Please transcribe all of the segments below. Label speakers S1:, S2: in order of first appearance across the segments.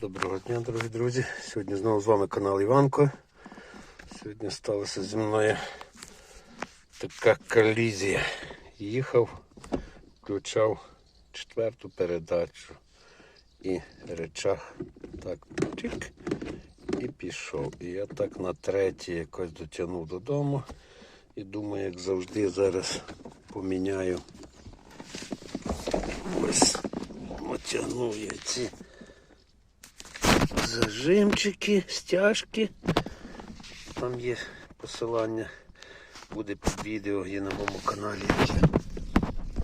S1: Доброго дня, дорогі друзі. Сьогодні знову з вами канал Іванко. Сьогодні сталося зі мною така колізія. Їхав, включав четверту передачу і речах так чик і пішов. І я так на третій якось дотягнув додому. І думаю, як завжди, зараз поміняю. Ось натягнув я ці зажимчики, стяжки. Там є посилання, буде під відео, є на моєму каналі.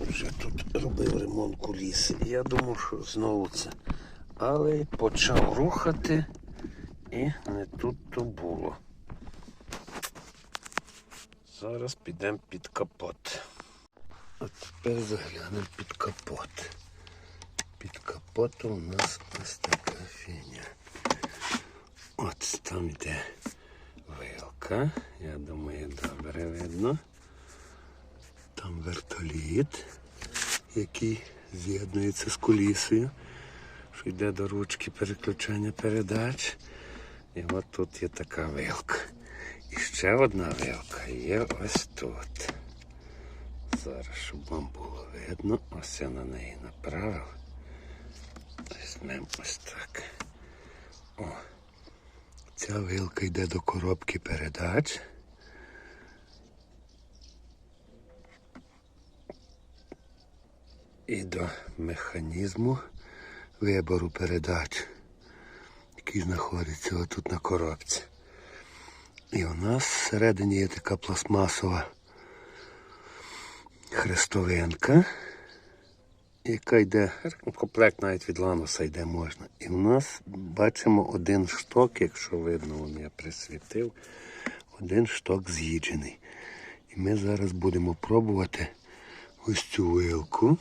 S1: Вже тут робив ремонт куліси. Я думав, що знову це. Але почав рухати і не тут то було. Зараз підемо під капот. А тепер заглянемо під капот. Під капотом у нас ось така фігня. От там йде вилка. Я думаю, добре видно. Там вертоліт, який з'єднується з кулісою, що йде до ручки переключення передач. І от тут є така вилка. І ще одна вилка є ось тут. Зараз, щоб вам було видно, ось я на неї направив. Візьмемо ось так. О. Ця вилка йде до коробки передач. І до механізму вибору передач, який знаходиться отут на коробці. І у нас всередині є така пластмасова хрестовинка яка йде, комплект навіть від лануса йде можна. І в нас бачимо один шток, якщо видно, вон я присвітив, один шток з'їджений. І ми зараз будемо пробувати ось цю вилку,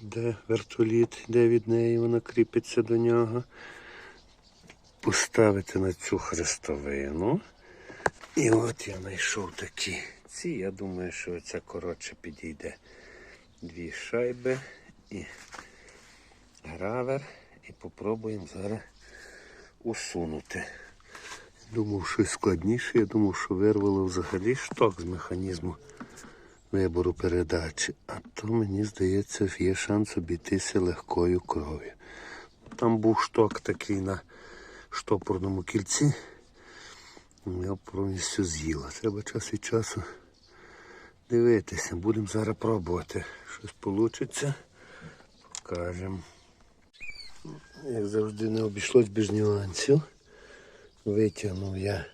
S1: де вертоліт йде від неї, вона кріпиться до нього. Поставити на цю хрестовину. І от я знайшов такі. Ці, я думаю, що ця коротше підійде дві шайби і гравер. І попробуємо зараз усунути. Думав, щось складніше. Я думав, що вирвало взагалі шток з механізму вибору передачі. А то мені здається, є шанс обійтися легкою кров'ю. Там був шток такий на штопорному кільці. Його повністю з'їла. Треба час від часу дивитися. Будемо зараз пробувати. Щось вийде. Покажемо. Як завжди не обійшлось без нюансів. Витягнув я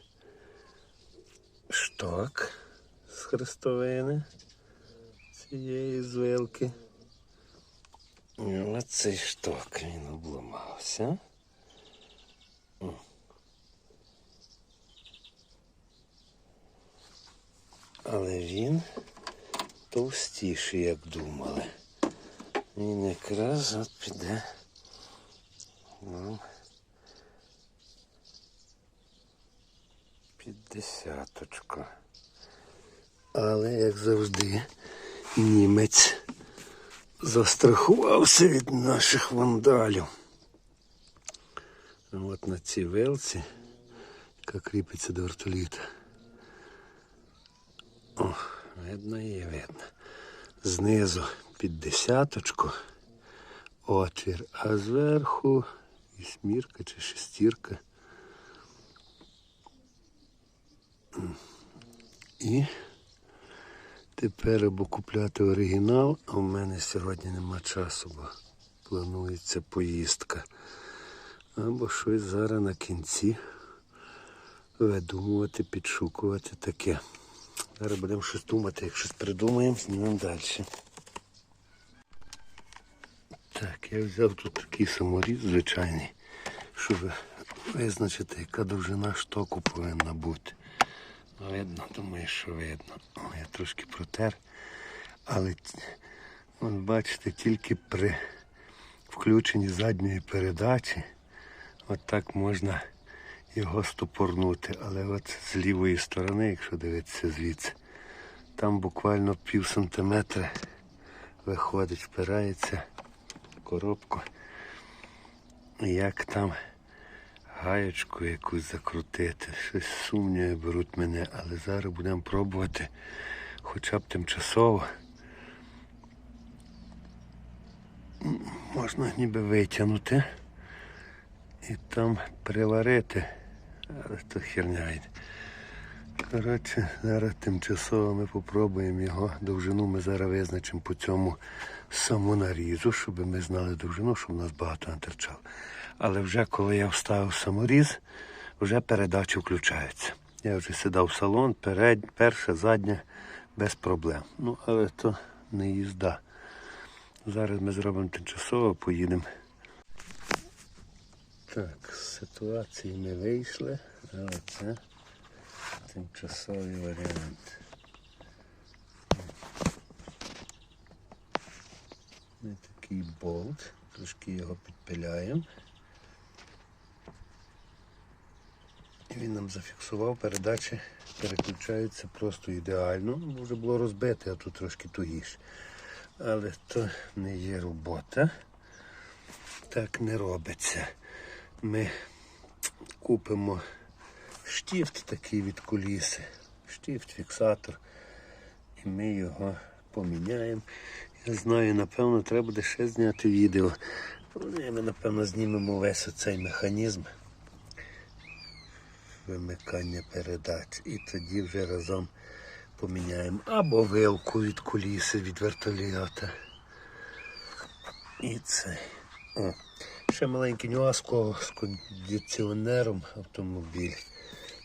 S1: шток з хрестовини цієї звилки. Оцей шток він обламався. Але він товстіший, як думали. Він якраз от піде нам під. Але, як завжди, німець застрахувався від наших вандалів. От на цій вилці, яка кріпиться до вертоліта. Видно її видно. Знизу під десяточку отвір, а зверху вісьмірка чи шестірка. І тепер або купляти оригінал, а в мене сьогодні нема часу, бо планується поїздка. Або щось зараз на кінці видумувати, підшукувати таке. Зараз будемо щось думати, як щось придумаємо, знімемо далі. Так, я взяв тут такий саморіз звичайний, щоб визначити, яка довжина штоку повинна бути. Ну, Видно, думаю, що видно. О, я трошки протер. Але от бачите, тільки при включенні задньої передачі от так можна його стопорнути. Але от з лівої сторони, якщо дивитися звідси, там буквально пів сантиметра виходить, впирається в коробку. як там гаєчку якусь закрутити. Щось сумніві беруть мене, але зараз будемо пробувати хоча б тимчасово. Можна ніби витягнути і там приварити. Але то херня йде. Коротше, зараз тимчасово ми попробуємо його довжину. Ми зараз визначимо по цьому самонарізу, щоб ми знали довжину, щоб нас багато не терчало. Але вже коли я вставив саморіз, вже передача включається. Я вже сідав в салон, перед, перша, задня, без проблем. Ну, але то не їзда. Зараз ми зробимо тимчасово, поїдемо. Так, з ситуації ми вийшли, але це тимчасовий варіант. Ми такий болт, трошки його підпиляємо. І він нам зафіксував, передачі переключаються просто ідеально. Вже було розбите, а тут трошки тугіше. Але то не є робота. Так не робиться. Ми купимо штифт такий від коліси. Штифт, фіксатор. І ми його поміняємо. Я знаю, напевно, треба буде ще зняти відео. Ми, напевно, знімемо весь оцей механізм вимикання передач. І тоді вже разом поміняємо або вилку від коліси, від вертоліта. І це. О. Ще маленький нюанс з кондиціонером автомобіль.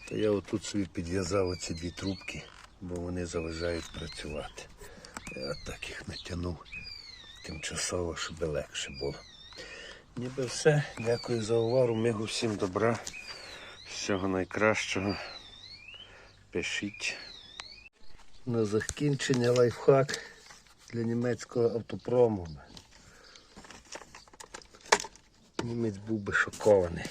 S1: То я отут собі підв'язав оці дві трубки, бо вони заважають працювати. Я так їх натягнув тимчасово, щоб легше було. Ніби все. Дякую за увагу. Мигу всім добра. Всього найкращого. Пишіть. На закінчення лайфхак для німецького автопрому. Німець був би шокований.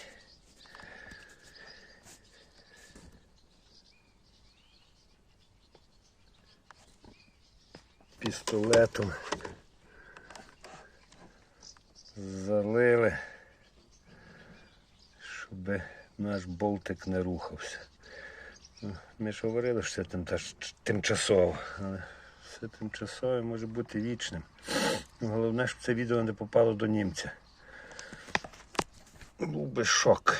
S1: Пістолетом залили, щоб наш болтик не рухався. Ну, Ми ж говорили, що це тим- тимчасово, але все тимчасове може бути вічним. Головне, щоб це відео не попало до німця. Був би шок.